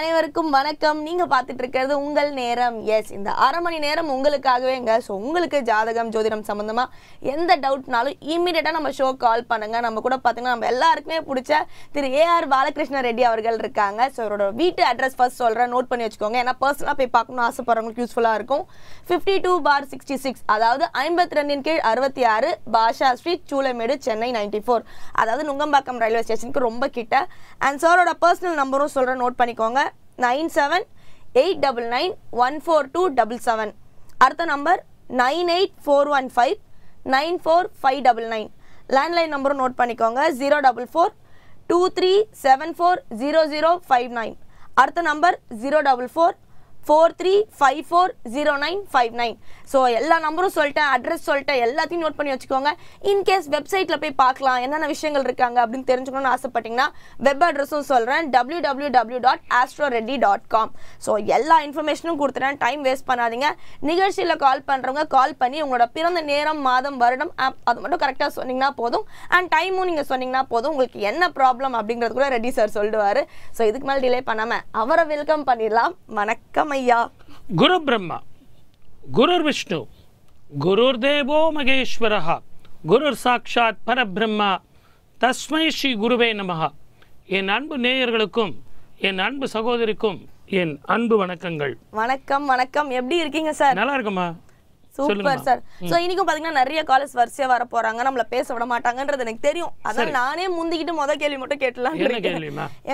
அனைவருக்கும் வணக்கம். நீங்க பார்த்துட்டு இருக்கிறது உங்கள் நேரம். எஸ் இந்த அரை மணி நேரம் உங்களுக்காகவேங்க. ஸோ உங்களுக்கு ஜாதகம் ஜோதிடம் சம்பந்தமா எந்த டவுட்னாலும் இமீடியட்டா நம்ம ஷோ கால் பண்ணுங்க. நம்ம கூட பார்த்தீங்கன்னா நம்ம எல்லாருக்குமே பிடிச்ச திரு ஏஆர் பாலகிருஷ்ண ரெட்டி அவர்கள் இருக்காங்க. ஸோ அவரோட வீட்டு அட்ரஸ் ஃபர்ஸ்ட் சொல்றேன். நோட் பண்ணி வச்சுக்கோங்க. ஏன்னா பர்சனலாக போய் பார்க்கணும்னு ஆசைப்படுறவங்களுக்கு யூஸ்ஃபுல்லா இருக்கும். Fifty two bar sixty six அதாவது ஐம்பத்தி ரெண்டின் கீழ் அறுபத்தி ஆறு Basha street Choolaimedu Chennai ninety four அதாவது நுங்கம்பாக்கம் ரயில்வே ஸ்டேஷனுக்கு ரொம்ப கிட்ட. அண்ட் சாரோட பர்சனல் நம்பரும் சொல்கிறேன் நோட் பண்ணிக்கோங்க. Nine seven eight double nine one four two double seven. அடுத்த number nine eight four one five nine four five double nine. Landline நம்பரும் நோட் பண்ணிக்கோங்க. Zero double four two three seven four zero zero five nine அடுத்த number zero double four four three five four zero nine five nine so எல்லா நம்பரும் சொல்லிட்டேன் address சொல்லிட்டேன் எல்லாத்தையும் note பண்ணி வச்சுக்கோங்க. இன்கேஸ் வெப்சைட்டில் போய் பார்க்கலாம் என்னென்ன விஷயங்கள் இருக்காங்க அப்படின்னு தெரிஞ்சுக்கணும்னு ஆசைப்பட்டீங்கன்னா வெப் அட்ரஸும் சொல்கிறேன் W W W dot astro Reddy dot com so எல்லா இன்ஃபர்மேஷனும் கொடுத்துறேன் டைம் வேஸ்ட் பண்ணாதீங்க. நிகழ்ச்சியில் கால் பண்ணுறவங்க கால் பண்ணி உங்களோட பிறந்த நேரம் மாதம் வருடம் ஆப் அது மட்டும் கரெக்டாக சொன்னீங்கன்னா போதும். அண்ட் டைமும் நீங்கள் சொன்னீங்கன்னா போதும். உங்களுக்கு என்ன ப்ராப்ளம் அப்படிங்கிறது கூட ரெட்டி சார் சொல்லிடுவார் ஸோ இதுக்கு மேலே டிலே பண்ணாமல் அவரை வெல்கம் பண்ணிடலாம். வணக்கம். வணக்கம் ஐயா குரு பிரம்மா குருர் விஷ்ணு குருர் தேவோ மகேஸ்வரா குருர் சாட்சாத் பரபிரம்மா தஸ்மை ஸ்ரீ குருவே நமகா என் அன்பு நேயர்களுக்கும் என் அன்பு சகோதரிக்கும் என் அன்பு வணக்கங்கள். வணக்கம் வணக்கம். எப்படி இருக்கீங்க சார்? நல்லா இருக்குமா சூப்பர் சார். சோ இன்னைக்கும் பாத்தீங்கன்னா நிறைய காலேஜ் வரிசையா வர போறாங்க நம்மள பேச விட மாட்டாங்கன்றது எனக்கு தெரியும். அதான் நானே முந்திக்கிட்டு முத கேள்வி மட்டும் கேட்டலாம்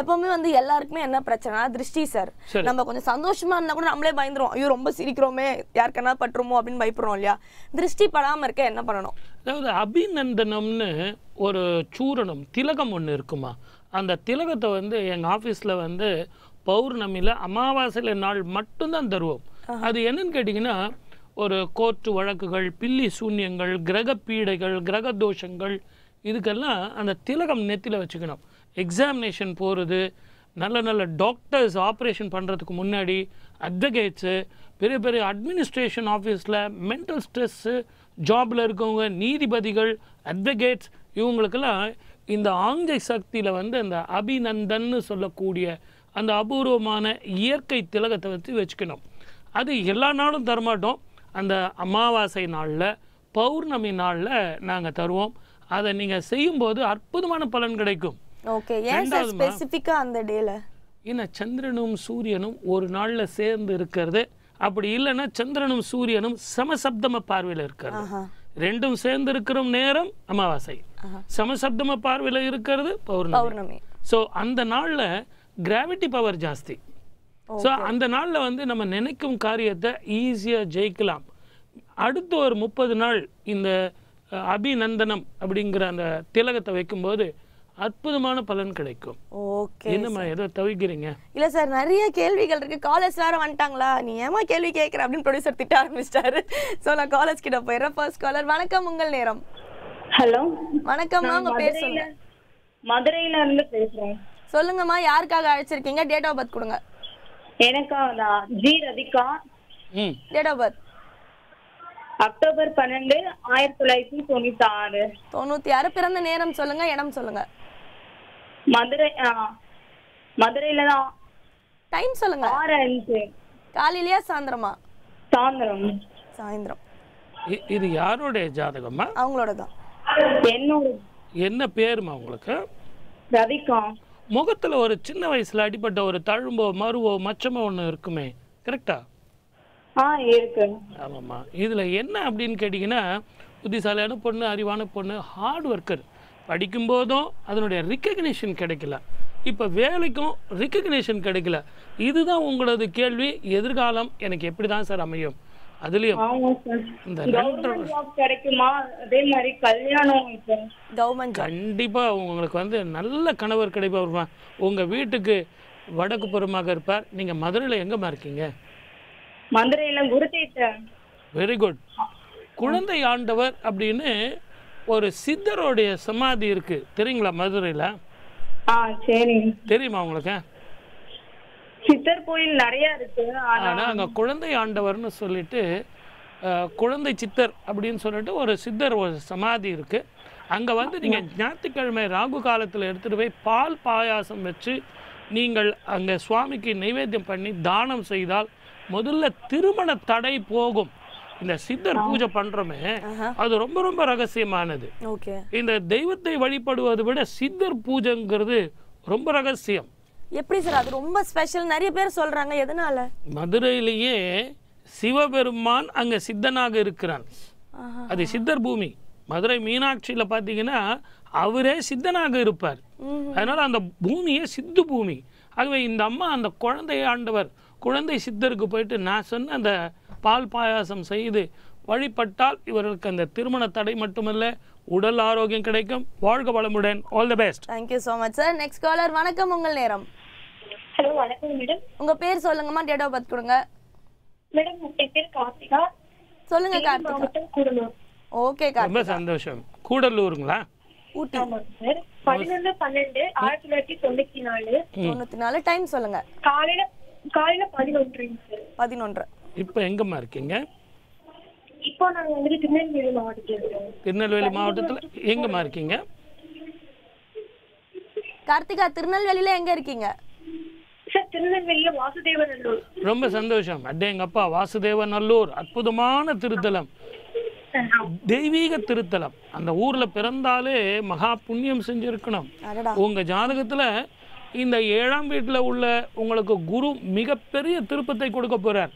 எப்பவுமே வந்து எல்லாருக்குமே என்ன பிரச்சனை திருஷ்டி சார். சரி. நம்ம கொஞ்சம் சந்தோஷமா இருந்தா கூட நம்மளே பயந்துரும் ஐயோ ரொம்ப சிரிக்கிறோமே. யாருக்கனா பட்டுருமோ? அப்படின்னு பயப்படுறோம் இல்லையா? திருஷ்டி படாம இருக்க என்ன பண்ணணும்? அதாவது அபிநந்தனம்னு ஒரு சூரணம் திலகம் ஒன்று இருக்குமா? அந்த திலகத்தை வந்து எங்கள் ஆஃபீஸில் வந்து பௌர்ணமியில் அமாவாசையில் நாள் மட்டும்தான் தருவோம். அது என்னன்னு கேட்டிங்கன்னா ஒரு கோர்ட்டு வழக்குகள் பில்லி சூன்யங்கள் கிரக பீடைகள் கிரக தோஷங்கள் இதுக்கெல்லாம் அந்த திலகம் நெத்தியில் வச்சுக்கணும். எக்ஸாமினேஷன் போகிறது நல்ல நல்ல டாக்டர்ஸ் ஆப்ரேஷன் பண்ணுறதுக்கு முன்னாடி அட்வொகேட்ஸு பெரிய பெரிய அட்மினிஸ்ட்ரேஷன் ஆஃபீஸில் மென்டல் ஸ்ட்ரெஸ்ஸு ஜாபில் இருக்கவங்க நீதிபதிகள் அட்வொகேட்ஸ் இவங்களுக்கெல்லாம் இந்த ஆங்கை சக்தியில் வந்து அந்த அபிநந்தன்னு சொல்லக்கூடிய அந்த அபூர்வமான இயற்கை திலகத்தை வச்சு வச்சுக்கணும். அது எல்லா நாளும் தரமாட்டோம். அந்த அமாவாசை நாளில் பௌர்ணமி நாளில் நாங்கள் தருவோம். அதை நீங்கள் செய்யும்போது அற்புதமான பலன் கிடைக்கும். ஏன்னா சந்திரனும் சூரியனும் ஒரு நாளில் சேர்ந்து இருக்கிறது. அப்படி இல்லைன்னா சந்திரனும் சூரியனும் சமசப்தம பார்வையில் இருக்கிறது. ரெண்டும் சேர்ந்து இருக்கிற நேரம் அமாவாசை. சமசப்தம பார்வையில் இருக்கிறது பௌர்ணமி. பௌர்ணமி. ஸோ அந்த நாளில் கிராவிட்டி பவர் ஜாஸ்தி. ஸோ அந்த நாளில் வந்து நம்ம நினைக்கும் காரியத்தை ஈஸியாக ஜெயிக்கலாம். அடுத்த ஒரு முப்பது நாள் இந்த அபிநந்தனம் அப்படிங்கிற அந்த திலகத்தை வைக்கும்போது அற்புதமான பலன் கிடைக்கும். ஓகே என்னம்மா ஏதோ தவிக்கிறீங்க? இல்ல சார் நிறைய கேள்விகள் இருக்கு. காலேஜ் வேற வந்துட்டாங்களா? நீ ஏமா கேள்வி கேட்கற அப்படின்னு ப்ரொடியூசர் திட்ட ஆரம்பிச்சிட்டாரு. சோ நான் காலேஜ் கிட்ட போயிடுறேன். ஃபர்ஸ்ட் காலர் வணக்கம் உங்கள் நேரம். ஹலோ வணக்கம்மா உங்க பேர் சொல்லுங்க மதுரையில இருந்து பேசுறேன். சொல்லுங்கம்மா யாருக்காக அழைச்சிருக்கீங்க? டேட் ஆஃப் பர்த் கொடுங்க. எனக்காக தான் ஜி ரதிகா ம். டேட் ஆஃப் பர்த் அக்டோபர் பன்னெண்டு ஆயிரத்தி தொள்ளாயிரத்தி தொண்ணூத்தி ஆறு தொண்ணூத்தி ஆறு பிறந்த நேரம் சொல்லுங்க இடம் சொல்லுங்க. மதுரை ஆ, மதுரையில தான். டைம் சொல்லுங்க. ஆறு அஞ்சு. காலையிலயா சாயந்தரமா? சாயந்தரம். சாயந்தரம். இது யாருடைய ஜாதகம்மா? அவங்களோட தான் என்னோட என்ன பேருமா உங்களுக்கு? ரதிகா முகத்தில் ஒரு சின்ன வயசில் அடிப்பட்ட ஒரு தழும்போ மருவோ மச்சமோ ஒன்று இருக்குமே. கரெக்டா ஆமாம்மா. இதில் என்ன அப்படின்னு கேட்டிங்கன்னா புத்திசாலியான பொண்ணு அறிவான பொண்ணு ஹார்ட் ஒர்க்கர் படிக்கும்போதும் அதனுடைய ரிக்கக்னிஷன் கிடைக்கல. இப்போ வேலைக்கும் ரிக்கக்னிஷன் கிடைக்கல. இதுதான் உங்களது கேள்வி எதிர்காலம் எனக்கு எப்படி தான் சார் அமையும்? அதுலேயும் ஆமா சார். இந்த கிடைக்குமா? அதே மாதிரி கல்யாணம் கவர்மெண்ட் கண்டிப்பாக உங்களுக்கு வந்து நல்ல கணவர் கிடைப்பார் உங்கள் வீட்டுக்கு வடக்கு புறமாக இருப்பார். நீங்கள் மதுரையில் எங்கேம்மா இருக்கீங்க? மதுரையில வெரி குட் குழந்தை ஆண்டவர் அப்படின்னு ஒரு சித்தருடைய சமாதி இருக்கு. தெரியுங்களா மதுரையில்? ஆ சரி தெரியுமா உங்களுக்கு? சித்தர் கோயில் நிறைய இருக்கு ஆனா அங்கே குழந்தை ஆண்டவர்னு சொல்லிட்டு குழந்தை சித்தர் அப்படின்னு சொல்லிட்டு ஒரு சித்தர் ஒரு சமாதி இருக்கு. அங்கே வந்து நீங்கள் ஞாயிற்றுக்கிழமை ராகு காலத்தில் எடுத்துகிட்டு போய் பால் பாயாசம் வச்சு நீங்கள் அங்கே சுவாமிக்கு நைவேத்தியம் பண்ணி தானம் செய்தால் முதல்ல திருமண தடை போகும். இந்த சித்தர் பூஜை பண்றோமே அது ரொம்ப ரொம்ப ரகசியமானது. ஓகே. இந்த தெய்வத்தை வழிபடுவதை விட சித்தர் பூஜைங்கிறது ரொம்ப ரகசியம். எப்படி சார்? அது ரொம்ப ஸ்பெஷல் நிறைய பேர் சொல்றாங்க. எதனால? மதுரையிலேயே சிவபெருமான் அங்கே சித்தனாக இருக்கிறான். அது சித்தர் பூமி. மதுரை மீனாட்சியில் பார்த்தீங்கன்னா அவரே சித்தனாக இருப்பார். அதனால அந்த பூமியே சித்து பூமி. ஆகவே இந்த அம்மா அந்த குழந்தை ஆண்டவர் குழந்தை சித்தருக்கு போயிட்டு நான் சொன்ன அந்த பால் பாயாசம் செய்து வழிபட்டால் இவர்களுக்கு அந்த திருமண தடை மட்டுமல்ல உடல் ஆரோக்கியம் கிடைக்கும். வாழ்க வளமுடன். All the best thank you so much sir next caller வணக்கம் உங்கள் நேரம். ஹலோ வணக்கம் மேடம் உங்க பேர் சொல்லுங்கம்மா டேட் ஆஃப் பர்த் கொடுங்க. மேடம் என் பேர் கார்த்திகா. சொல்லுங்க கார்த்திகா. ஓகே ரொம்ப கார்த்திகா. சந்தோஷம். கூடலூருங்களா? ஊட்டி. பதினொன்று பன்னெண்டு ஆயிரத்தி தொள்ளாயிரத்தி தொண்ணூத்தி நாலு. தொண்ணூத்தி நாலு டைம் சொல்லுங்க. காலையில காலையில பதினொன்றுங்க சார் பதினொன்று. இப்போ எங்கம்மா இருக்கீங்க? இப்போ நாங்க வந்துட்டு திருநெல்வேலி மாவட்டத்தில் இருக்கோம். திருநெல்வேலி மாவட்டத்தில் எங்கம்மா இருக்கீங்க? கார்த்திகா திருநெல்வேலியில எங்க இருக்கீங்க? ரொம்ப சந்தோஷம். அடேங்கப்பா வாசுதேவநல்லூர். அற்புதமான திருத்தலம். தெய்வீக திருத்தலம். அந்த ஊர்ல பிறந்தாலே மகா புண்ணியம் செஞ்சிருக்கணும். அடடா. உங்க ஜாதகத்துல இந்த ஏழாம் வீட்டுல உள்ள உங்களுக்கு குரு மிகப்பெரிய திருப்பத்தை கொடுக்க போறார்.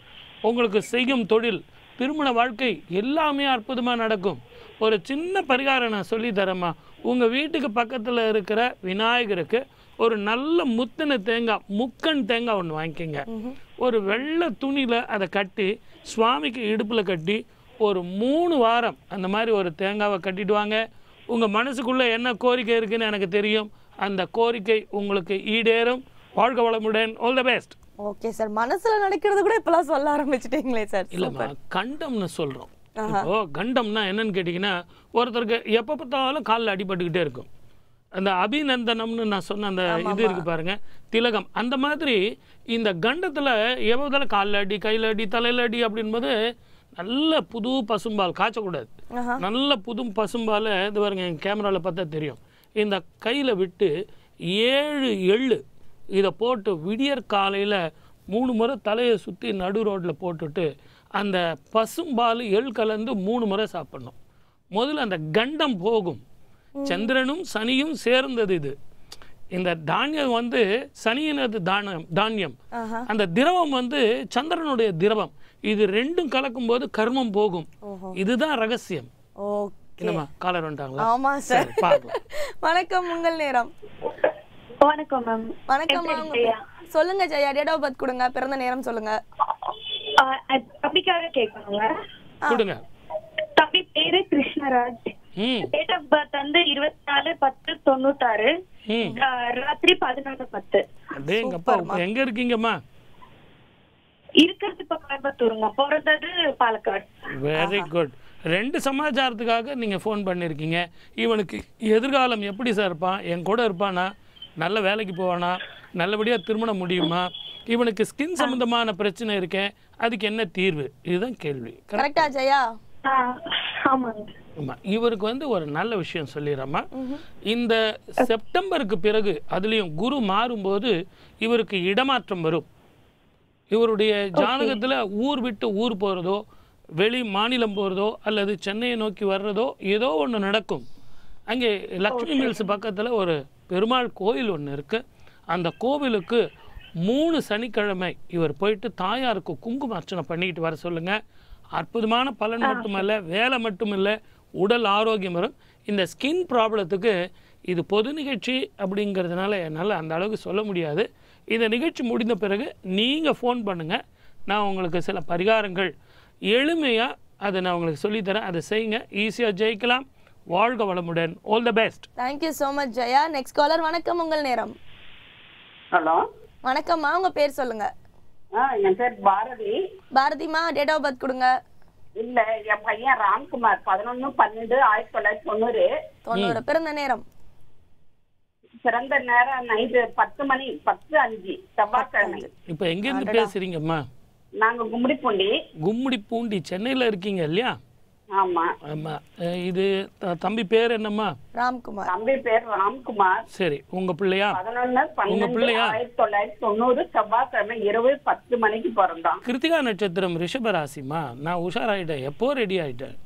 உங்களுக்கு செய்யும் தொழில் திருமண வாழ்க்கை எல்லாமே அற்புதமா நடக்கும். ஒரு சின்ன பரிகாரம் நான் சொல்லி தரேம்மா. உங்க வீட்டுக்கு பக்கத்துல இருக்கிற விநாயகருக்கு ஒரு நல்ல முத்தின தேங்காய் முக்கன் தேங்காய் ஒன்று வாங்கிக்கோங்க. ஒரு வெள்ளை துணியில அதை கட்டி சுவாமிக்கு இடுப்புல கட்டி ஒரு மூணு வாரம் அந்த மாதிரி ஒரு தேங்காவை கட்டிட்டு வாங்க. உங்கள் மனசுக்குள்ளே என்ன கோரிக்கை இருக்குன்னு எனக்கு தெரியும். அந்த கோரிக்கை உங்களுக்கு ஈடேறும். வாழ்க வளமுடன். All the best okay sir மனசுல நடக்கிறது கூட இப்பெல்லாம் சொல்ல ஆரம்பிச்சிட்டீங்களே சார் இல்லைம்மா கண்டம்னு சொல்கிறோம் இப்போ கண்டம்னா என்னன்னு கேட்டிங்கன்னா ஒருத்தருக்கு எப்போ பார்த்தாலும் காலில் அடிபட்டுக்கிட்டே இருக்கும். அந்த அபிநந்தனம்னு நான் சொன்ன அந்த இது இருக்கு பாருங்க திலகம். அந்த மாதிரி இந்த கண்டத்தில் எவ்வளோ காலில் அடி கையில் அடி தலையில் அடி அப்படின்போது நல்ல புது பசும்பால் காய்ச்சக்கூடாது. நல்ல புது பசும்பாலை இது பாருங்க என் கேமராவில் பார்த்தா தெரியும். இந்த கையில் விட்டு ஏழு எள்ளு இதை போட்டு விடியற் காலையில் மூணு முறை தலையை சுற்றி நடு ரோட்டில் போட்டுட்டு அந்த பசும்பால் எள் கலந்து மூணு முறை சாப்பிடணும். முதல்ல அந்த கண்டம் போகும். சந்திரனும் சனியும் சேர்ந்தது இது. இந்த தானியம் வந்து சனியினது தானியம். தானியம். அந்த திரவம் வந்து சந்திரனுடைய திரவம். இது ரெண்டும் கலக்கும்போது கர்மம் போகும். இதுதான் ரகசியம். என்னம்மா காலர் வந்துட்டாங்களா ஆமா சார். வணக்கம் உங்கள் நேரம். வணக்கம் மேம் வணக்கம் பேர். சொல்லுங்க ஜெயா டேட் ஆஃப் பர்த் கொடுங்க. பிறந்த நேரம் சொல்லுங்க. தம்பிக்காக கேட்கணுங்க கொடுங்க. தம்பி பேரு கிருஷ்ணராஜ். டேட் ஆஃப் பர்த் வந்து இருபத்தி நாலு பத்து தொண்ணூத்தாறு. ராத்திரி பதினொன்று பத்து. எங்க இருக்கீங்கம்மா? இருக்கிறது இப்ப கோயம்புத்தூருங்க. பிறந்தது பாலக்காடு. வெரி குட் ரெண்டு சமாச்சாரத்துக்காக நீங்கள் ஃபோன் பண்ணியிருக்கீங்க இவனுக்கு எதிர்காலம் எப்படி சார் இருப்பான்? என் கூட இருப்பானா? நல்ல வேலைக்கு போவானா? நல்லபடியாக திருமணம் முடியுமா? இவனுக்கு ஸ்கின் சம்மந்தமான பிரச்சனை இருக்கேன் அதுக்கு என்ன தீர்வு? இதுதான் கேள்வி. கரெக்டா ஜெயா? ஆமா இவருக்கு வந்து ஒரு நல்ல விஷயம் சொல்லிடுறேம்மா. இந்த செப்டம்பருக்கு பிறகு அதுலேயும் குரு மாறும்போது இவருக்கு இடமாற்றம் வரும். இவருடைய ஜாதகத்துல ஊர் விட்டு ஊர் போகிறதோ வெளி மாநிலம் போகிறதோ அல்லது சென்னையை நோக்கி வர்றதோ ஏதோ ஒன்று நடக்கும். அங்கே லக்ஷ்மி மில்ஸ் பக்கத்தில் ஒரு பெருமாள் கோயில் ஒன்று இருக்குது அந்த கோவிலுக்கு மூணு சனிக்கிழமை இவர் போயிட்டு தாயாருக்கு குங்கும அர்ச்சனை பண்ணிட்டு வர சொல்லுங்க. அற்புதமான பலன் மட்டுமல்ல வேலை மட்டுமில்ல உடல் ஆரோக்கியம் வரும். இந்த ஸ்கின் ப்ராப்ளத்துக்கு இது பொது நிகழ்ச்சி அப்படிங்கிறதுனால என்னால் அந்த அளவுக்கு சொல்ல முடியாது. இந்த நிகழ்ச்சி முடிந்த பிறகு நீங்கள் ஃபோன் பண்ணுங்கள் நான் உங்களுக்கு சில பரிகாரங்கள். எளிமையாக அதை நான் உங்களுக்கு சொல்லித்தரேன். அதை செய்யுங்க. ஈஸியாக ஜெயிக்கலாம். வாழ்க வளமுடன். All the best thank you so much Jaya next caller வணக்கம் உங்கள் நேரம். ஹலோ வணக்கம்மா உங்க பேர் சொல்லுங்க. ஆ என் பேர் பாரதி. பாரதிமா டேட் ஆஃப் பர்த் கொடுங்க. இல்ல என் பையன் ராம்குமார். பதினொன்னு பன்னெண்டு ஆயிரத்தி தொள்ளாயிரத்தி தொண்ணூறு. தொண்ணூறு. பிறந்த நேரம்? பிறந்த நேரம் நைட்டு பத்து மணி பத்து அஞ்சு செவ்வாய்க்கிழமை. இப்போ எங்கேருந்து பேசுகிறீங்கம்மா நாங்க கும்மிடிப்பூண்டி. கும்மிடி பூண்டி சென்னையில் இருக்கீங்க இல்லையா? ஆமா. இது தம்பி பேர் என்னம்மா? ராம்குமார். தம்பி பேர் ராம்குமார். சரி உங்க பிள்ளையா? பன்னெண்டு பிள்ளையா? ஆயிரத்தி தொள்ளாயிரத்தி தொண்ணூறு செவ்வாய்க்கிழமை இரவு பத்து மணிக்கு பிறந்தான் கிருத்திகா நட்சத்திரம் ரிஷப ராசிமா நான் உஷாராயிட்டேன். எப்போ ரெடி ஆயிட்டேன்?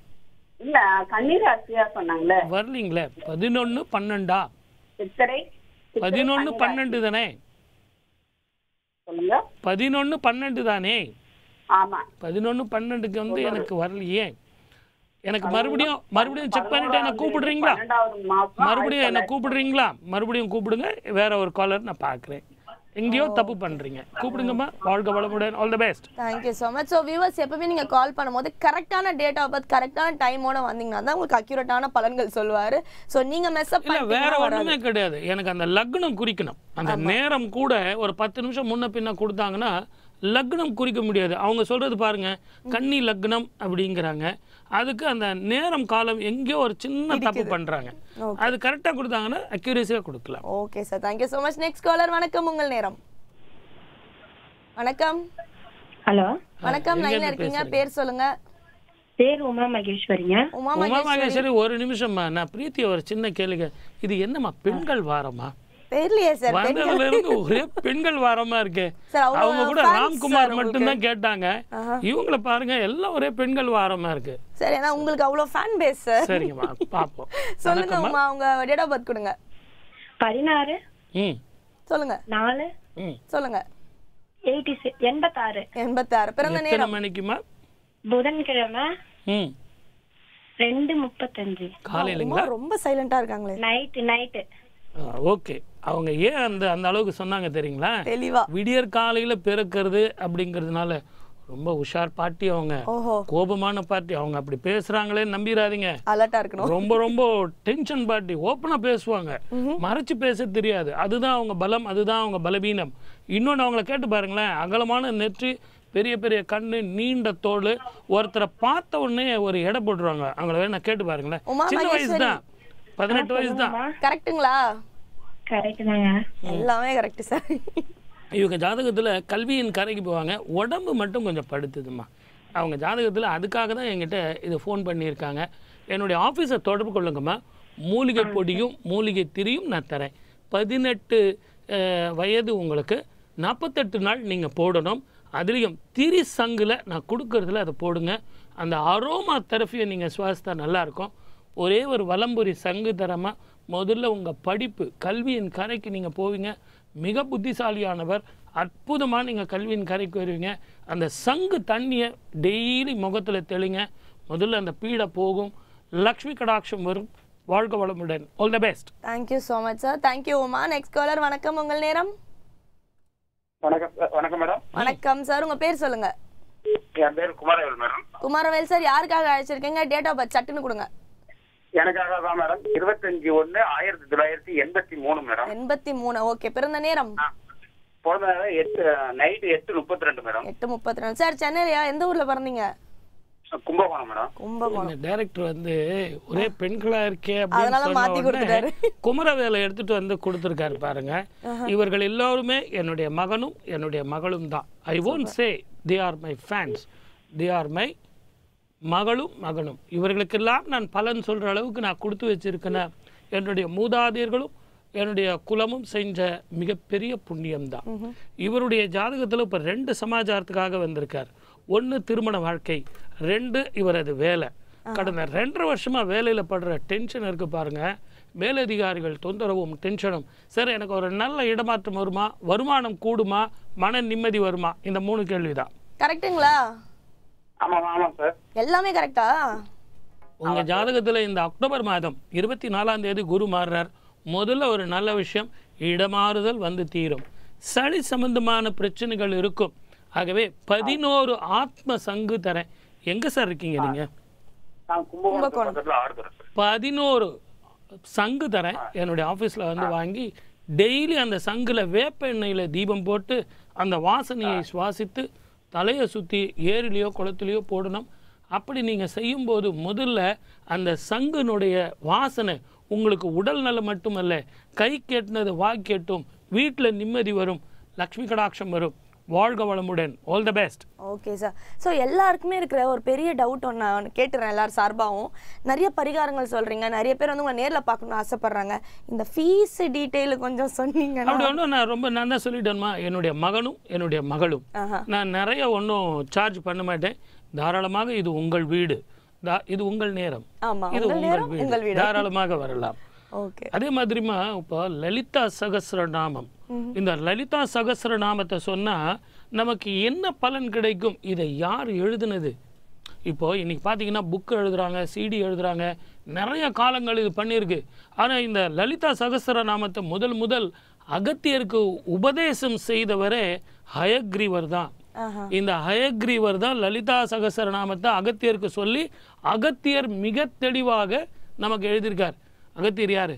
இல்ல கண்ணீர் ராசியா சொன்னாங்களே. வரலீங்களே. பதினொன்னு பன்னெண்டா? சித்திரை பதினொன்னு பன்னெண்டு தானே. சொல்லுங்க. பதினொன்னு பன்னெண்டு தானே? ஆமா. பதினொன்னு பன்னெண்டுக்கு வந்து எனக்கு வரலையே. எனக்கு மறுபடியும் மறுபடியும் செக் பண்ணிட்டு என்ன கூப்பிடுறீங்களா? மறுபடியும் என்ன கூப்பிடுறீங்களா? மறுபடியும் கூப்பிடுங்க. வேற ஒரு காலர் நான் பார்க்குறேன். எங்கேயோ தப்பு பண்றீங்க. கூப்பிடுங்கம்மா. வாழ்க வளமுடன். All the best thank you so much so viewers எப்பவுமே நீங்கள் கால் பண்ணும்போது கரெக்டான டேட் ஆஃப் பர்த் கரெக்டான டைமோட வந்தீங்கன்னா தான் உங்களுக்கு அக்யூரேட்டான பலன்கள் சொல்லுவார். ஸோ நீங்கள் மெஸ்அப் இல்ல வேற ஒண்ணுமே கிடையாது. எனக்கு அந்த லக்னம் குறிக்கணும். அந்த நேரம் கூட ஒரு பத்து நிமிஷம் முன்ன பின்ன கொடுத்தாங்கன்னா லக்னம் குறிக்க முடியாது. அவங்க சொல்றது பாருங்க கன்னி லக்னம் அப்படிங்கிறாங்க. அதுக்கு அந்த நேரம் காலம் எங்கேயோ ஒரு சின்ன தப்பு பண்றாங்க. அது கரெக்டா கொடுத்தாங்கன்னா அக்யூரேசியா கொடுக்கலாம். Okay sir thank you so much next caller வணக்கம் உங்கள் நேரம். வணக்கம். ஹலோ வணக்கம் லைன்ல இருக்கீங்க? பேர் சொல்லுங்க. பேர் உமா மகேஸ்வரிங்க. உமா மகேஸ்வரி. ஒரு நிமிஷம்மா. நான் பிரீத்திய ஒரு சின்ன கேளுங்க இது என்னம்மா பெண்கள் வாரமா? தெரியலையே சார் வந்ததுல இருந்து ஒரே பெண்கள் வாரமா இருக்கு. சார், அவ்வளவு அவங்க கூட ராம்குமார் சார் மட்டும்தான் கேட்டாங்க. இவங்கள பாருங்க எல்லாம் ஒரே பெண்கள் வாரமா இருக்கு. சரி ஏன்னா உங்களுக்கு அவ்வளோ ஃபேன் பேஸ் சார். சரிங்கம்மா பாப்போம் சொல்லுங்க உமா உங்க டேட் ஆஃப் பர்த் கொடுங்க. பதினாறு. ம். சொல்லுங்க. நாலு. ம். சொல்லுங்க. எயிட்டி எண்பத்தாறு. எண்பத்தாறு. பிறந்த எத்தனை நேரம்? மணிக்குமா? புதன்கிழமை. ம். ரெண்டு முப்பத்தஞ்சு. காலையிலங்களா? ரொம்ப சைலண்டா இருக்காங்களே. Night night. ஓகே. அவங்க ஏன் அந்த அந்த அளவுக்கு சொன்னாங்க தெரியுங்களா? தெளிவா. விடியற் காலையில பிறக்கிறது அப்படிங்கிறதுனால ரொம்ப உஷார் பார்ட்டி அவங்க. கோபமான பார்ட்டி அவங்க அப்படி பேசுறாங்களே நம்பிடாதீங்க அலர்ட்டா இருக்கணும். ரொம்ப ரொம்ப டென்ஷன் பார்ட்டி ஓப்பனா பேசுவாங்க. மறைச்சு பேச தெரியாது. அதுதான் அவங்க பலம் அதுதான் அவங்க பலவீனம். இன்னொன்று அவங்கள கேட்டு பாருங்களேன். அகலமான நெற்றி பெரிய பெரிய கண்ணு நீண்ட தோல் ஒருத்தரை பார்த்த உடனே ஒரு எடை போட்டுருவாங்க. அவங்கள வேணா கேட்டு பாருங்களேன். சின்ன வயசு. தான். பதினெட்டு வயசு தான். கரெக்ட்டுங்களா கரெக்ட் தாங்க. எல்லாமே கரெக்ட் சார் இவங்க ஜாதகத்துல கல்வியின் கரைக்கு போவாங்க. உடம்பு மட்டும் கொஞ்சம் படுத்துதுமா அவங்க ஜாதகத்துல அதுக்காக தான் என்கிட்ட இதை ஃபோன் பண்ணியிருக்காங்க. என்னுடைய ஆஃபீஸை தொடர்பு கொள்ளுங்கம்மா. மூலிகை பொடியும் மூலிகை திரியும் நான் தரேன். பதினெட்டு வயது உங்களுக்கு. நாற்பத்தெட்டு நாள் நீங்கள் போடணும். அதுலேயும் திரி சங்கில் நான் கொடுக்கறதுல அதை போடுங்க. அந்த அரோமா தெரப்பியை நீங்கள் சுவாசித்தா நல்லாயிருக்கும் ஒரே ஒரு வலம்புரி சங்கு தரமாக முதல்ல உங்கள் படிப்பு கல்வியின் கரைக்கு நீங்கள் போவீங்க. மிக புத்திசாலியானவர் அற்புதமாக நீங்கள் கல்வியின் கரைக்கு வருவீங்க. அந்த சங்கு தண்ணியை டெய்லி முகத்தில் தெளிங்க. முதல்ல அந்த பீடை போகும். லக்ஷ்மி கடாட்சம் வரும். வாழ்க வளமுடன். All the best thank you so much sir thank you Uma next caller வணக்கம். உங்கள் நேரம்? வணக்கம் வணக்கம் மேடம் வணக்கம் சார் உங்க பேர் சொல்லுங்க. என் பேர் குமாரவேல் மேடம் குமாரவேல் சார் யாருக்காக அழைச்சிருக்கீங்க? டேட் ஆஃப் பர்த் சட்டுன்னு கொடுங்க. எனக்காக தான் மேடம் இருபத்தஞ்சு ஒண்ணு ஆயிரத்தி தொள்ளாயிரத்தி எண்பத்தி மூணு மேடம் எண்பத்தி மூணு. ஓகே பிறந்த நேரம்? பிறந்த நேரம் எட்டு நைட்டு எட்டு முப்பத்தி ரெண்டு மேடம் எட்டு முப்பத்தி ரெண்டு சார் சென்னையிலயா? எந்த ஊர்ல பிறந்தீங்க? கும்பகோணம் மேடம் கும்பகோணம். டைரக்டர் வந்து ஒரே பெண்களா இருக்கே அப்படின்னு. குமரவேலை எடுத்துட்டு வந்து கொடுத்துருக்காரு பாருங்க. இவர்கள் எல்லாருமே என்னுடைய மகனும் என்னுடைய மகளும் தான். I won't say they are my fans they are my மகளும் மகனும். இவர்களுக்கெல்லாம் நான் பலன் சொல்ற அளவுக்கு நான் கொடுத்து வச்சிருக்கேன். என்னுடைய மூதாதையர்களும் என்னுடைய குலமும் செஞ்ச மிகப்பெரிய புண்ணியம்தான். இவருடைய ஜாதகத்துல இப்ப ரெண்டு சமாச்சாரத்துக்காக வந்திருக்கார். ஒண்ணு திருமண வாழ்க்கை ரெண்டு இவரது வேலை. கடந்த ரெண்டரை வருஷமா வேலையில படுற டென்ஷன் இருக்கு பாருங்க. மேலதிகாரிகள் தொந்தரவும் டென்ஷனும். சார் எனக்கு ஒரு நல்ல இடமாற்றம் வருமா? வருமானம் கூடுமா? மன நிம்மதி வருமா? இந்த மூணு கேள்விதான். கரெக்ட்டுங்களா சார் எல்லாமே கரெக்டா உங்க ஜாதகத்துல இந்த அக்டோபர் மாதம் இருபத்தி நாலாம் தேதி குரு மாறுறார். முதல்ல ஒரு நல்ல விஷயம் இடமாறுதல் வந்து தீரும். சளி சம்பந்தமான பிரச்சனைகள் இருக்கும். ஆகவே பதினோரு ஆத்ம சங்கு தரேன். எங்க சார் இருக்கீங்க நீங்க? பதினோரு சங்கு தரேன். என்னுடைய ஆஃபீஸில் வந்து வாங்கி டெய்லி அந்த சங்குல வேப்ப எண்ணெயில் தீபம் போட்டு அந்த வாசனையை சுவாசித்து தலையை சுற்றி ஏரிலையோ குளத்துலையோ போடணும். அப்படி நீங்கள் செய்யும்போது முதல்ல அந்த சங்குனுடைய வாசனை உங்களுக்கு உடல் நலம் மட்டுமல்ல கை கேட்டினது வாய் கேட்டும் வீட்டில் நிம்மதி வரும் லக்ஷ்மி கடாட்சம் வரும். வாழ்க வளமுடன். All the best okay sir so எல்லாருக்குமே இருக்கிற ஒரு பெரிய டவுட் ஒன்று நான் கேட்டுறேன் எல்லாரும் சார்பாகவும் நிறைய பரிகாரங்கள் சொல்றீங்க. நிறைய பேர் வந்து உங்களை நேரில் பார்க்கணும்னு ஆசைப்படுறாங்க. இந்த ஃபீஸ் டீட்டெயில் கொஞ்சம் சொன்னீங்கன்னா அப்படி ஒன்றும் நான் ரொம்ப நான் தான் சொல்லிட்டேன்மா. என்னுடைய மகனும் என்னுடைய மகளும். நான் நிறைய ஒன்றும் சார்ஜ் பண்ண மாட்டேன். தாராளமாக இது உங்கள் வீடு. இது உங்கள் நேரம். இது உங்கள் வீடு. தாராளமாக வரலாம். அதே மாதிரிமா இப்போ லலிதா சகஸ்ரநாமம் இந்த லலிதா சகஸ்ரநாமத்தை சொன்னா நமக்கு என்ன பலன் கிடைக்கும்? இதை யார் எழுதுனது? இப்போ இன்னைக்கு பார்த்தீங்கன்னா புக் எழுதுறாங்க சிடி எழுதுறாங்க. நிறைய காலங்கள் இது பண்ணியிருக்கு ஆனா இந்த லலிதா சகஸ்ரநாமத்தை முதல் முதல் அகத்தியருக்கு உபதேசம் செய்தவரே ஹயக்ரீவர் தான். இந்த ஹயக்ரீவர் தான் லலிதா சகஸ்ரநாமத்தை அகத்தியருக்கு சொல்லி அகத்தியர் மிக தெளிவாக நமக்கு எழுதியிருக்கார். அகத்தியர் யாரு?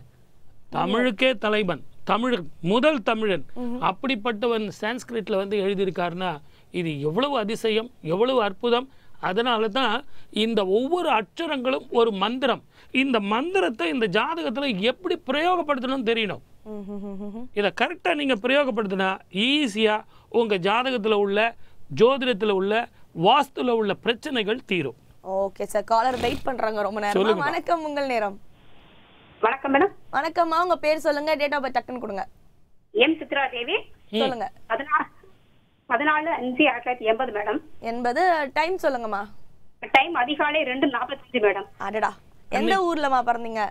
தமிழுக்கே தலைவன். தமிழ் முதல் தமிழன். அப்படிப்பட்டவன் சான்ஸ்கிரிட்ல வந்து எழுதியிருக்காருன்னா இது எவ்வளவு அதிசயம் எவ்வளவு அற்புதம்? அதனால தான் இந்த ஒவ்வொரு அட்சரங்களும் ஒரு மந்திரம். இந்த மந்திரத்தை இந்த ஜாதகத்துல எப்படி பிரயோகப்படுத்தணும்னு தெரியணும். இதை கரெக்டாக நீங்கள் பிரயோகப்படுத்தினா ஈஸியாக உங்கள் ஜாதகத்தில் உள்ள ஜோதிடத்தில் உள்ள வாஸ்துல உள்ள பிரச்சனைகள் தீரும். ஓகே சார் காலர் வெயிட் பண்றாங்க. ரொம்ப நேரம். வணக்கம். உங்கள் நேரம். வணக்கம் மேடம் வணக்கம்மா உங்க பேர் சொல்லுங்க. டேட் ஆஃப் பர்த் டக்குன்னு கொடுங்க. எம். சித்ரா தேவி சொல்லுங்க. பதினாலு அஞ்சு ஆயிரத்தி தொள்ளாயிரத்தி எண்பது மேடம் எண்பது. டைம் சொல்லுங்கம்மா டைம் அதிகாலை ரெண்டு நாற்பத்தஞ்சு மேடம் அடடா. எந்த ஊர்லமா பிறந்தீங்க?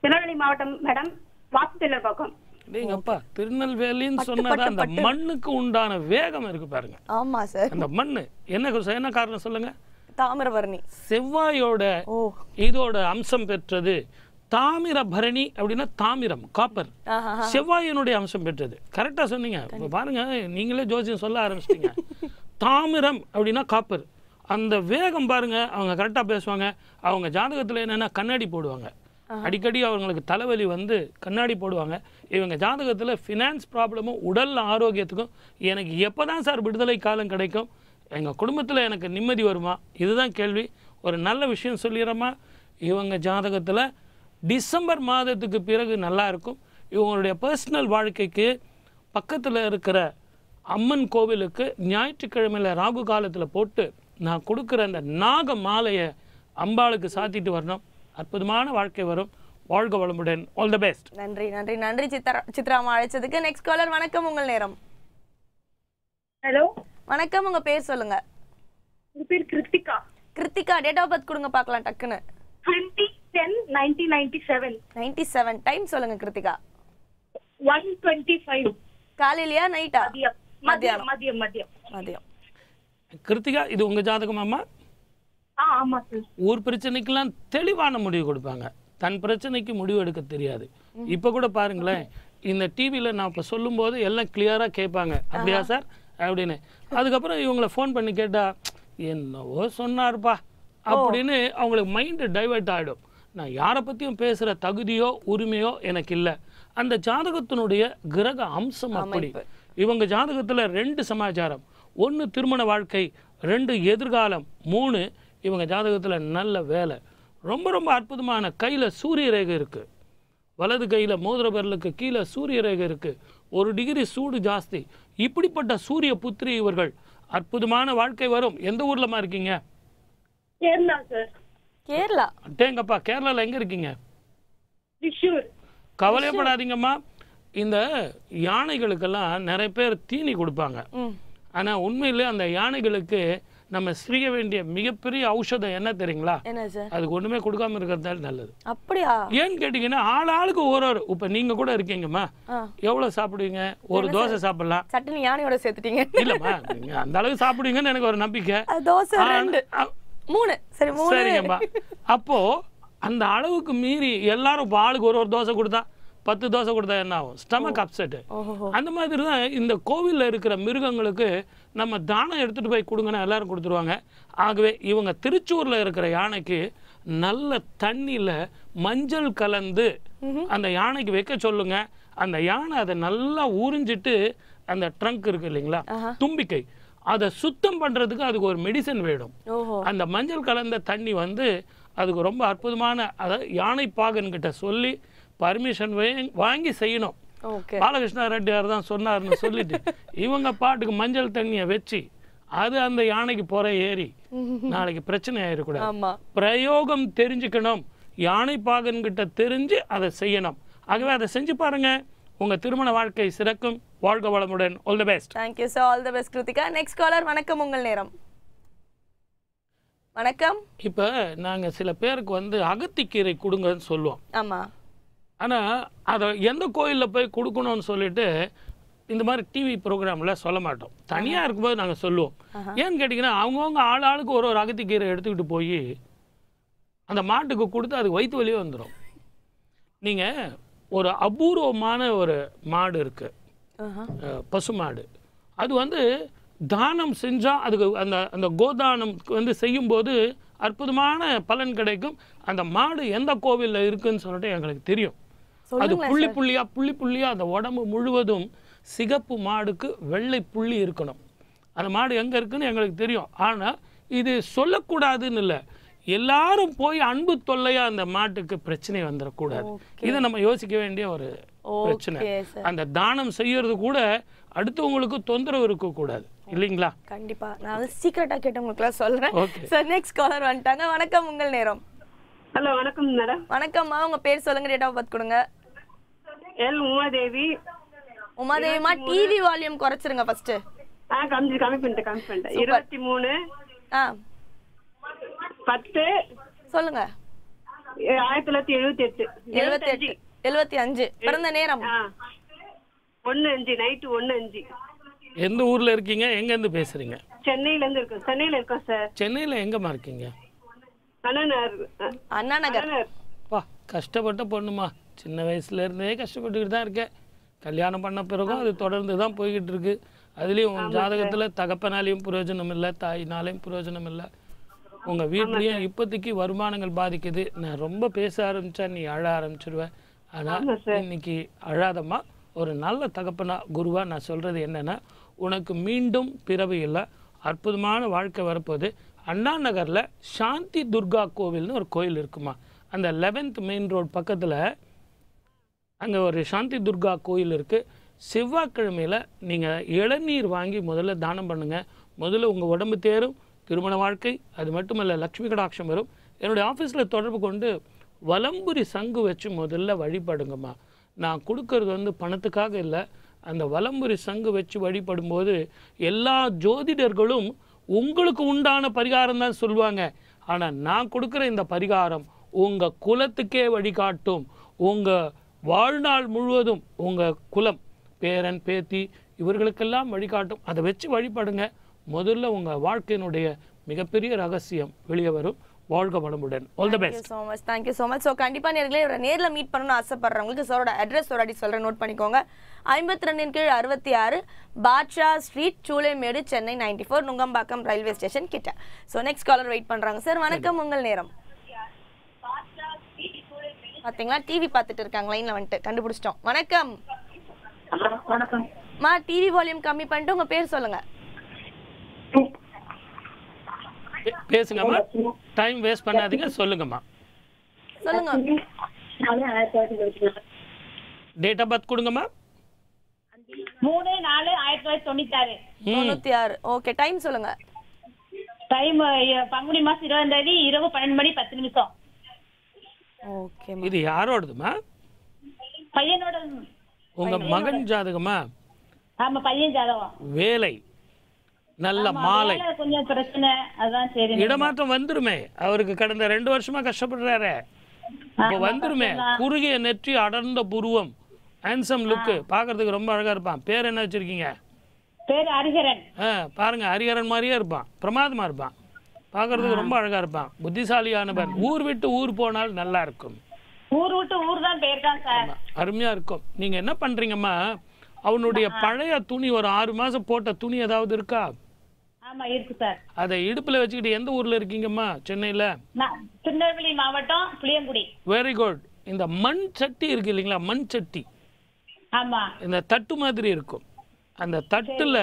திருநெல்வேலி மாவட்டம் மேடம் வாசுதேலர் பக்கம் திருநெல்வேலின்னு சொன்னதா அந்த மண்ணுக்கு உண்டான வேகம் இருக்கு பாருங்க. ஆமா சார் அந்த மண்ணு. என்ன என்ன காரணம் சொல்லுங்க? தாமிரபரணி. செவ்வாயோட இதோட அம்சம் பெற்றது தாமிரபரணி அப்படின்னா தாமிரம் காப்பர் செவ்வாயினுடைய அம்சம் பெற்றது. கரெக்டாக சொன்னீங்க. இப்போ பாருங்க நீங்களே ஜோசியம் சொல்ல ஆரம்பிச்சிட்டீங்க. தாமிரம் அப்படின்னா காப்பர் அந்த வேகம் பாருங்க அவங்க கரெக்டாக பேசுவாங்க. அவங்க ஜாதகத்தில் என்னென்னா கண்ணாடி போடுவாங்க. அடிக்கடி அவங்களுக்கு தலைவலி வந்து கண்ணாடி போடுவாங்க. இவங்க ஜாதகத்தில் ஃபினான்ஸ் ப்ராப்ளமும் உடல் ஆரோக்கியத்துக்கும் எனக்கு எப்போ தான் சார் விடுதலை காலம் கிடைக்கும்? எங்கள் குடும்பத்தில் எனக்கு நிம்மதி வருமா? இதுதான் கேள்வி. ஒரு நல்ல விஷயம் சொல்லிடுறோமா இவங்க ஜாதகத்தில் டிசம்பர் மாதத்துக்கு பிறகு நல்லா இருக்கும். இவங்களுடைய பர்சனல் வாழ்க்கைக்கு பக்கத்தில் இருக்கிற அம்மன் கோவிலுக்கு ஞாயிற்றுக்கிழமையில் ராகு காலத்தில் போட்டு நான் கொடுக்குற அந்த நாக மாலையை அம்பாளுக்கு சாத்திட்டு வரணும். அற்புதமான வாழ்க்கை வரும். வாழ்க வளமுடன். ஆல் த பெஸ்ட் நன்றி நன்றி நன்றி சித்ரா சித்ராமா அழைச்சதுக்கு நெக்ஸ்ட் காலர் வணக்கம் உங்கள் நேரம். ஹலோ வணக்கம் உங்க பேர் சொல்லுங்க. பேர் Kiruthika. Kiruthika date of birth கொடுங்க பார்க்கலாம் டக்குன்னு. Ten nineteen ninety seven ninety seven time சொல்லுங்க கிருத்திகா. ஒன் டுவெண்ட்டி ஃபைவ் காலையிலயா நைட்டா மதியம். மதியம் மதியம். மதியம் கிருத்திகா இது உங்கள் ஜாதகமாம்மா ஆ ஆமா சார் ஊர் பிரச்சனைக்கெல்லாம் தெளிவான முடிவு கொடுப்பாங்க. தன் பிரச்சனைக்கு முடிவு எடுக்க தெரியாது. இப்போ கூட பாருங்களேன். இந்த டிவியில் நான் இப்போ சொல்லும்போது எல்லாம் கிளியராக கேட்பாங்க. அப்படியா சார் அப்படின்னு. அதுக்கப்புறம் இவங்கள ஃபோன் பண்ணி கேட்டா என்னவோ சொன்னார்ப்பா. அப்படின்னு அவங்களுக்கு மைண்டு டைவர்ட் ஆகிடும் நான் யாரை பற்றியும் பேசுகிற தகுதியோ உரிமையோ எனக்கு இல்லை. அந்த ஜாதகத்தினுடைய கிரக அம்சம் அப்படி. இவங்க ஜாதகத்தில் ரெண்டு சமாச்சாரம். ஒன்று திருமண வாழ்க்கை ரெண்டு எதிர்காலம் மூணு இவங்க ஜாதகத்தில் நல்ல வேலை. ரொம்ப ரொம்ப அற்புதமான கையில் சூரிய ரேகை இருக்குது வலது கையில் மோதிர விரலுக்கு கீழே சூரிய ரேகை இருக்குது ஒரு டிகிரி சூடு ஜாஸ்தி. இப்படிப்பட்ட சூரிய புத்திரி இவர்கள் அற்புதமான வாழ்க்கை வரும். எந்த ஊர்லமா இருக்கீங்க? கேரளா. சார் கேரளா அட்டேங்கப்பா கேரளாவில் எங்கே இருக்கீங்க? திரிஷூர் கவலைப்படாதீங்கம்மா இந்த யானைகளுக்கெல்லாம் நிறைய பேர் தீனி கொடுப்பாங்க. ம். ஆனால் உண்மையிலே அந்த யானைகளுக்கு நம்ம செய்ய வேண்டிய மிகப்பெரிய ஔஷதம் என்ன தெரியுங்களா? என்ன சார்? அதுக்கு ஒன்றுமே கொடுக்காம இருக்கிறது நல்லது. அப்படியா? ஏன்னு கேட்டிங்கன்னா ஆள் ஆளுக்கு ஒரு ஒரு. இப்போ நீங்கள் கூட இருக்கீங்கம்மா. ஆ. எவ்வளோ சாப்பிடுவீங்க? ஒரு தோசை சாப்பிடலாம். சட்டுனி யானையோட சேர்த்துட்டீங்க. இல்லைம்மா நீங்கள் அந்த அளவுக்கு சாப்பிடுவீங்கன்னு எனக்கு ஒரு நம்பிக்கை. மூணு. சரி மூணு. சரிங்கம்மா. அப்போ அந்த அளவுக்கு மீறி எல்லாரும் இப்போ ஆளுக்கு ஒரு ஒரு தோசை கொடுத்தா பத்து தோசை கொடுத்தா என்ன ஆகும்? ஸ்டமக் அப்செட்டு அந்த மாதிரி தான் இந்த கோவிலில் இருக்கிற மிருகங்களுக்கு நம்ம தானம் எடுத்துகிட்டு போய் கொடுங்கன்னா எல்லாரும் கொடுத்துருவாங்க. ஆகவே இவங்க திருச்சூரில் இருக்கிற யானைக்கு நல்ல தண்ணியில் மஞ்சள் கலந்து அந்த யானைக்கு வைக்க சொல்லுங்க. அந்த யானை அதை நல்லா உறிஞ்சிட்டு அந்த ட்ரங்க் இருக்கு இல்லைங்களா? தும்பிக்கை. அதை சுத்தம் பண்ணுறதுக்கு அதுக்கு ஒரு மெடிசன் வேணும். அந்த மஞ்சள் கலந்த தண்ணி வந்து அதுக்கு ரொம்ப அற்புதமான அதாவது யானை பாகன்கிட்ட சொல்லி பர்மிஷன் வாங்கி செய்யணும். பாலகிருஷ்ண ரெட்டியார் தான் சொன்னார்னு சொல்லிட்டு இவங்க பாட்டுக்கு மஞ்சள் தண்ணியை வச்சு அது அந்த யானைக்கு புற ஏறி நாளைக்கு பிரச்சனை ஆயிடக்கூடாது பிரயோகம் தெரிஞ்சுக்கணும். யானை பாகன் கிட்ட தெரிஞ்சு அதை செய்யணும். ஆகவே அதை செஞ்சு பாருங்க. உங்க திருமண வாழ்க்கை சிறக்கும். வாழ்க வளமுடன். All the best thank you sir all the best Kiruthika next caller வணக்கம் உங்கள் நேரம். வணக்கம். இப்போ நாங்க சில பேருக்கு வந்து அகத்திக்கீரை கொடுங்கன்னு சொல்லுவோம். ஆமா. ஆனா அதை எந்த கோயில்ல போய் கொடுக்கணும்னு சொல்லிட்டு இந்த மாதிரி டிவி ப்ரோக்ராம்ல சொல்ல மாட்டோம். தனியா இருக்கும்போது நாங்க சொல்லுவோம். ஏன்னு கேட்டிங்கன்னா அவங்கவுங்க ஆள் ஆளுக்கு ஒரு ஒரு அகத்திக்கீரை எடுத்துக்கிட்டு போய் அந்த மாட்டுக்கு கொடுத்து அதுக்கு வயிற்று வலியே வந்துடும் நீங்க ஒரு அபூர்வமான ஒரு மாடு இருக்கு. ஆஹா. அஹ், பசு மாடு அது வந்து தானம் செஞ்சா அதுக்கு அந்த அந்த கோதானம் வந்து செய்யும்போது அற்புதமான பலன் கிடைக்கும். அந்த மாடு எந்த கோவில்ல இருக்குன்னு சொல்லிட்டு எங்களுக்கு தெரியும். அது புள்ளி புள்ளியா புள்ளி புள்ளியா அந்த உடம்பு முழுவதும் சிகப்பு மாடுக்கு வெள்ளை புள்ளி இருக்கணும். அந்த மாடு எங்க இருக்குன்னு எங்களுக்கு தெரியும். ஆனா இது சொல்லக்கூடாதுன்னு இல்லை. எல்லாரும் போய் அன்பு தொல்லையா அந்த மாட்டுக்கு பிரச்சனை வந்துடக்கூடாது இதை நம்ம யோசிக்க வேண்டிய ஒரு பிரச்சனை. அந்த தானம் செய்யறது கூட அடுத்தவங்களுக்கு தொந்தரவு இருக்கக்கூடாது. இல்லைங்களா? கண்டிப்பா. நான் வந்து சீக்கிரட்டா கேட்டவங்களுக்குலாம் சொல்றேன். சார் நெக்ஸ்ட் காலர் வந்துட்டாங்க. வணக்கம் உங்கள் நேரம். ஹலோ வணக்கம் மேடம் வணக்கம்மா. உங்க பேர் சொல்லுங்க டேட் ஆஃப் பர்த் கொடுங்க. எல் உமாதேவி. உமாதேவிமா டிவி வால்யூம் குறைச்சிருங்க ஃபர்ஸ்ட் ஆ கம்மி கம்மி பண்ணிட்டேன் கம்மி பண்ணிட்டேன் இருபத்தி மூணு. ஆ. பத்து. சொல்லுங்க. ஆயிரத்தி தொள்ளாயிரத்தி எழுபத்தி எட்டு. எழுபத்தி எட்டு. எழுபத்தி அஞ்சு. பிறந்த நேரம். ஆ. ஒன்று அஞ்சு நைட்டு ஒன்று அஞ்சு. எந்த ஊர்ல இருக்கீங்க? எங்க இருந்து பேசுறீங்க? சென்னையில இருந்து இருக்கோம். சென்னையில இருக்கோம் சார். சென்னையில எங்கம்மா இருக்கீங்க? அண்ணா நகர். பா கஷ்டப்பட்ட பொண்ணுமா. சின்ன வயசுல இருந்தே கஷ்டப்பட்டுக்கிட்டு தான் இருக்கேன். கல்யாணம் பண்ண பிறகும் அது தொடர்ந்து தான் போய்கிட்டு இருக்கு. அதுலயும் உன் ஜாதகத்துல தகப்பனாலையும் பிரயோஜனம் இல்லை தாயினாலையும் பிரயோஜனம் இல்லை. உங்க வீட்லயும் இப்போதைக்கு வருமானங்கள் பாதிக்குது. நான் ரொம்ப பேச ஆரம்பிச்சா நீ அழ ஆரம்பிச்சிருவ. ஆனா இன்னைக்கு அழாதம்மா ஒரு நல்ல தகப்பனா குருவா நான் சொல்றது என்னன்னா உனக்கு மீண்டும் பிறவி இல்லை அற்புதமான வாழ்க்கை வரப்போகுது. அண்ணா நகர்ல சாந்தி துர்கா கோவில்னு ஒரு கோயில் இருக்குமா? அந்த லெவன்த் மெயின் ரோட் பக்கத்துல அங்கே ஒரு சாந்தி துர்கா கோயில் இருக்குது செவ்வாய்க்கிழமையில் நீங்கள் இளநீர் வாங்கி முதல்ல தானம் பண்ணுங்க. முதல்ல உங்கள் உடம்பு தேரும் திருமண வாழ்க்கை அது மட்டுமல்ல லக்ஷ்மி கடாட்சம் வரும். என்னுடைய ஆஃபீஸில் தொடர்பு கொண்டு வலம்புரி சங்கு வச்சு முதல்ல வழிபடுங்கம்மா. நான் கொடுக்கறது வந்து பணத்துக்காக இல்லை. அந்த வலம்புரி சங்கு வச்சு வழிபடும்போது எல்லா ஜோதிடர்களும் உங்களுக்கு உண்டான பரிகாரம் தான் சொல்லுவாங்க. ஆனால் நான் கொடுக்குற இந்த பரிகாரம் உங்கள் குலத்துக்கே வழிகாட்டும். உங்கள் வாழ்நாள் முழுவதும் உங்கள் குலம் பேரன் பேத்தி இவர்களுக்கெல்லாம் வழிகாட்டும். அதை வச்சு வழிபடுங்க. முதல்ல உங்கள் வாழ்க்கையினுடைய மிகப்பெரிய ரகசியம் வெளியே வரும். வாழ்க வளமுடன். All the best so much thank you so much so கண்டிப்பாக நேர்களே இவரை நேரில் மீட் பண்ணணும்னு ஆசைப்படுறவங்களுக்கு சாரோட அட்ரஸ் ஒரு அடி சொல்கிறேன் நோட் பண்ணிக்கோங்க. ஐம்பத்தி ரெண்டின் கீழ் அறுபத்தி ஆறு Badsha street Choolaimedu Chennai ninety four Nungambakkam railway station கிட்ட. ஸோ நெக்ஸ்ட் காலர் வெயிட் பண்ணுறாங்க சார் வணக்கம். உங்கள் நேரம். பார்த்தீங்களா டிவி பார்த்துட்டு இருக்காங்க. லைனில் வந்துட்டு கண்டுபிடிச்சிட்டோம். வணக்கம். வணக்கம். மா டிவி வால்யூம் கம்மி பண்ணிட்டு உங்கள் பேர் சொல்லுங்க. பேசுங்கம்மா. டைம் வேஸ்ட் பண்ணாதீங்க சொல்லுங்கம்மா. சொல்லுங்க. டேட் ஆஃப் பர்த் கொடுங்கம்மா. மூணு நாலு ஆயிரத்தி தொள்ளாயிரத்தி தொண்ணூத்தாறு. தொண்ணூற்றி ஆறு ஓகே டைம் சொல்லுங்க டைம் பங்குனி மாசம் இருபதாம் தேதி இரவு பன்னெண்டு மணி பத்து நிமிஷம். ஓகே இது யாரோடதுமா பையனோட உங்க மகன் ஜாதகமா? ஆமா பையன் ஜாதகம். வேலை. நல்ல மாலை. கொஞ்சம் பிரச்சனை. அதான் சரி இடமாற்றம் வந்துருமே. அவருக்கு கடந்த ரெண்டு வருஷமா கஷ்டப்படுறாரு. இப்போ வந்துருமே. குறுகிய நெற்றி அடர்ந்த புருவம். ஹேண்ட்ஸம் லுக்கு பார்க்கறதுக்கு ரொம்ப அழகா இருப்பான். பேர் என்ன வச்சிருக்கீங்க? பேர் ஹரிஹரன். ஆ பாருங்க. ஹரிஹரன் மாதிரியே இருப்பான். பிரமாதமா இருப்பான். பார்க்கறதுக்கு ரொம்ப அழகா இருப்பான். புத்திசாலியானவன் ஊர் விட்டு ஊர் போனால் நல்லா இருக்கும். ஊர் விட்டு ஊர் தான் போயிருக்கான் சார். அருமையா இருக்கும். நீங்க என்ன பண்றீங்கம்மா? அவனுடைய பழைய துணி ஒரு ஆறு மாசம் போட்ட துணி ஏதாவது இருக்கா? ஆமா இருக்கு சார். அதை இடுப்புல வச்சுக்கிட்டு எந்த ஊர்ல இருக்கீங்கம்மா? சென்னையில? திருநெல்வேலி மாவட்டம் புளியங்குடி. வெரி குட் இந்த மண் சட்டி இருக்கு இல்லைங்களா? மண் சட்டி. ஆமா. இந்த தட்டு மாதிரி இருக்கும். அந்த தட்டுல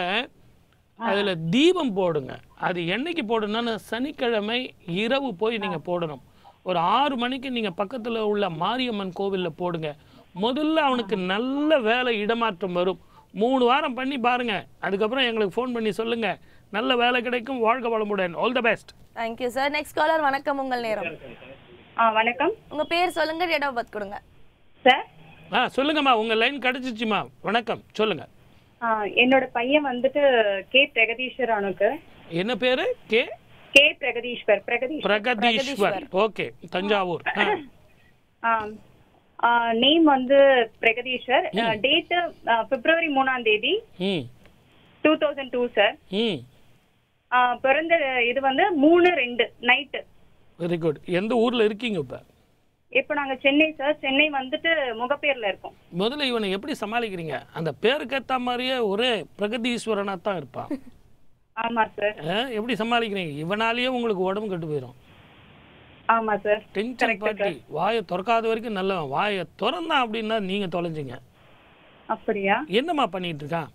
அதுல தீபம் போடுங்க. அது என்னைக்கு போடணும்னா சனிக்கிழமை இரவு போய் நீங்க போடணும். ஒரு ஆறு மணிக்கு நீங்க பக்கத்துல உள்ள மாரியம்மன் கோவில்ல போடுங்க. முதல்ல அவனுக்கு நல்ல வேலை இடமாற்றம் வரும். மூணு வாரம் பண்ணி பாருங்க. அதுக்கப்புறம் எங்களுக்கு ஃபோன் பண்ணி சொல்லுங்க. நல்ல வேலை கிடைக்கும் வாழ்க வளமுடன். All the best thank you sir next caller வணக்கம் உங்கள் நேரம். ஆ வணக்கம். உங்க பேர் சொல்லுங்க டேட் ஆஃப் பர்த் கொடுங்க. சார் ஆ சொல்லுங்கம்மா உங்க லைன் கிடைச்சிச்சுமா வணக்கம் சொல்லுங்க. என்னோட பையன் வந்துட்டு கே. பிரகதீஸ்வர் அவனுக்கு என்ன பேரு? K? K. Brihadeeswar Brihadeeswar. Okay Thanjavur. ஆ. நேம் வந்து பிரகதீஸ்வர். டேட் பிப்ரவரி மூணாம் தேதி. டூ தௌசண்ட் டூ சார் ம். பிறந்த இது வந்து மூணு ரெண்டு நைட்டு வெரி குட் எந்த ஊர்ல இருக்கீங்க இப்ப? இப்போ நாங்க சென்னை சார் சென்னை வந்துட்டு முகப்பேர்ல இருக்கோம். முதல்ல இவனை எப்படி சமாளிக்கிறீங்க? அந்த பேருக்கு ஏத்த மாதிரியே ஒரே பிரகதீஸ்வரனா தான் இருப்பான். ஆமா சார் எப்படி சமாளிக்கிறீங்க? இவனாலேயே உங்களுக்கு உடம்பு கெட்டு போயிடும் ஆமா சார் டென்ஷன் பாட்டி வாயை திறக்காத வரைக்கும் நல்லவன். வாயை திறந்தான் அப்படின்னா நீங்க தொலைஞ்சிங்க. அப்படியா? என்னம்மா பண்ணிட்டு இருக்கான்?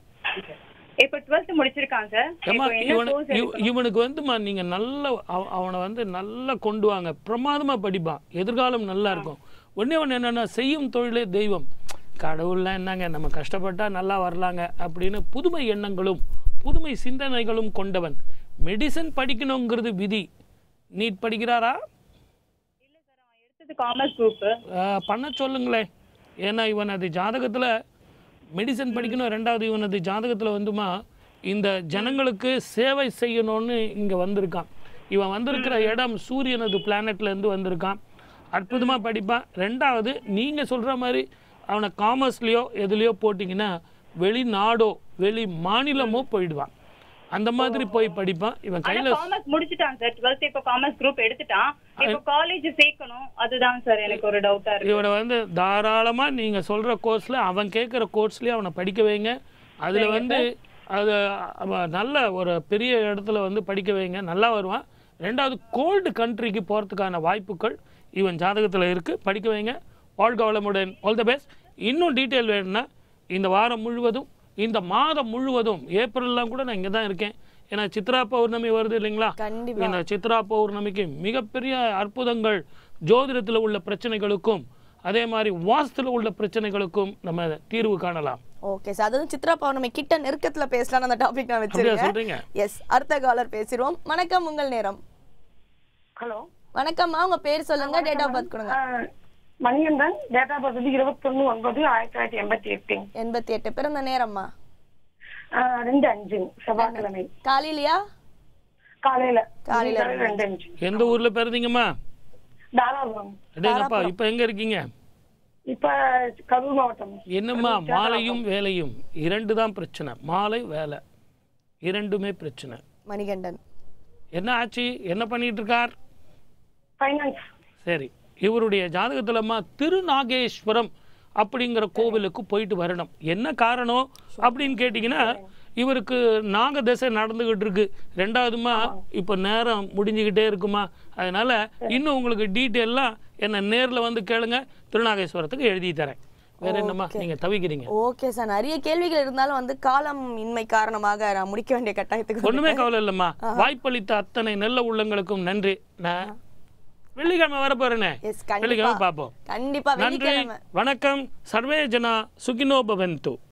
இப்போ டுவெல்த் முடிச்சிருக்கான் சார் இவனுக்கு வந்துமா நீங்க நல்ல அவ- அவனை வந்து நல்லா கொண்டு வாங்க. பிரமாதமா படிப்பான். எதிர்காலம் நல்லா இருக்கும். ஒண்ணே ஒண்ணு என்னன்னா செய்யும் தொழிலே தெய்வம். கடவுள்லாம் என்னங்க நம்ம கஷ்டப்பட்டா நல்லா வரலாங்க அப்படின்னு புதுமை எண்ணங்களும் புதுமை சிந்தனைகளும் கொண்டவன். மெடிசன் படிக்கணுங்கிறது விதி. நீட் படிக்கிறாரா? பண்ண சொல்லுங்களேன். ஏன்னா இவன் அது ஜாதகத்தில் மெடிசன் படிக்கணும். ரெண்டாவது இவனது ஜாதகத்தில் வந்துமா இந்த ஜனங்களுக்கு சேவை செய்யணும்னு இங்கே வந்திருக்கான். இவன் வந்திருக்கிற இடம் சூரியனது பிளானட்ல இருந்து வந்திருக்கான். அற்புதமாக படிப்பான் ரெண்டாவது நீங்கள் சொல்கிற மாதிரி அவனை காமர்ஸ்லேயோ எதுலேயோ போட்டிங்கன்னா வெளிநாடோ வெளி மாநிலமோ போயிடுவான். அந்த மாதிரி போய் படிப்பான். இவன் கையில் காமர்ஸ் முடிச்சிட்டான் சார் டுவெல்த் இப்போ காமர்ஸ் குரூப் எடுத்துட்டான். இப்போ காலேஜ் சேர்க்கணும். அதுதான் சார் எனக்கு ஒரு டவுட்டா இருக்கு. இவனை வந்து தாராளமாக நீங்கள் சொல்கிற கோர்ஸில் அவன் கேட்குற கோர்ஸ்லேயே அவனை படிக்க வைங்க. அதில் வந்து அது நல்ல ஒரு பெரிய இடத்துல வந்து படிக்க வைங்க. நல்லா வருவான். ரெண்டாவது கோல்டு கண்ட்ரிக்கு போகிறதுக்கான வாய்ப்புகள் இவன் ஜாதகத்தில் இருக்குது படிக்க வைங்க. வாழ்க வளமுடன். ஆல் த பெஸ்ட் இன்னும் டீட்டெயில் வேணும்னா இந்த வாரம் முழுவதும் இந்த மாதம் முழுவதும் ஏப்ரல்லாம் கூட நான் இங்கே தான் இருக்கேன். ஏன்னா சித்ரா பௌர்ணமி வருது இல்லைங்களா? கண்டிப்பா. இந்த சித்ரா பௌர்ணமிக்கு மிகப்பெரிய அற்புதங்கள் ஜோதிடத்தில் உள்ள பிரச்சனைகளுக்கும் அதே மாதிரி வாஸ்துல உள்ள பிரச்சனைகளுக்கும் நம்ம தீர்வு காணலாம். Okay sir. அதுவும் சித்ரா பௌர்ணமி கிட்ட நெருக்கத்துல பேசலாம் அந்த டாபிக் நான் அப்படியா வச்சிருக்கேன். சொல்றீங்க? எஸ் அடுத்த காலர் பேசிடுவோம். வணக்கம் உங்கள் நேரம். ஹலோ. வணக்கம்மா உங்க பேர் சொல்லுங்க டேட் ஆஃப் பர்த் கொடுங்க. மணிகண்டன் டேட்டா பர்த் வந்து இருபத்தொன்னு ஒன்பது ஆயிரத்தி தொள்ளாயிரத்தி எண்பத்தி எட்டு. எண்பத்தி எட்டு. பிறந்த நேரம்மா ரெண்டு அஞ்சு. செவ்வாய்க்கிழமை. காலையிலயா? காலையில. காலையில காலையில ரெண்டு அஞ்சு. எந்த ஊர்ல பிறந்தீங்கம்மா? தாராபுரம். அடேங்கப்பா இப்ப எங்க இருக்கீங்க? இப்ப கரூர் மாவட்டம். என்னம்மா மாலையும் வேலையும்? இரண்டு தான் பிரச்சனை. மாலை வேலை. இரண்டுமே பிரச்சனை. மணிகண்டன். என்ன ஆச்சு? என்ன பண்ணிட்டு இருக்கார்? ஃபைனான்ஸ் சரி. இவருடைய ஜாதகத்துலம்மா திருநாகேஸ்வரம் அப்படிங்கிற கோவிலுக்கு போயிட்டு வரணும். என்ன காரணம் அப்படின்னு கேட்டிங்கன்னா இவருக்கு நாக தசை நடந்துகிட்டு இருக்கு. ரெண்டாவதுமா இப்போ நேரம் முடிஞ்சுக்கிட்டே இருக்குமா. அதனால இன்னும் உங்களுக்கு டீட்டெயிலாம் என்ன நேரில் வந்து கேளுங்க. திருநாகேஸ்வரத்துக்கு எழுதி தரேன். வேற என்னம்மா நீங்க தவிக்கிறீங்க? ஓகே சார் நிறைய கேள்விகள் இருந்தாலும் வந்து காலம் இன்மை காரணமாக நான் முடிக்க வேண்டிய கட்டாயத்துக்கு ஒண்ணுமே கவலை இல்லைம்மா. வாய்ப்பளித்த அத்தனை நல்ல உள்ளங்களுக்கும் நன்றி. நான் வெள்ளிக்கிழமை வர போறேனே எஸ் வெள்ளிக்கிழமை பார்ப்போம். கண்டிப்பா நன்றி. வணக்கம். சர்வே ஜனா சுகினோ பவந்து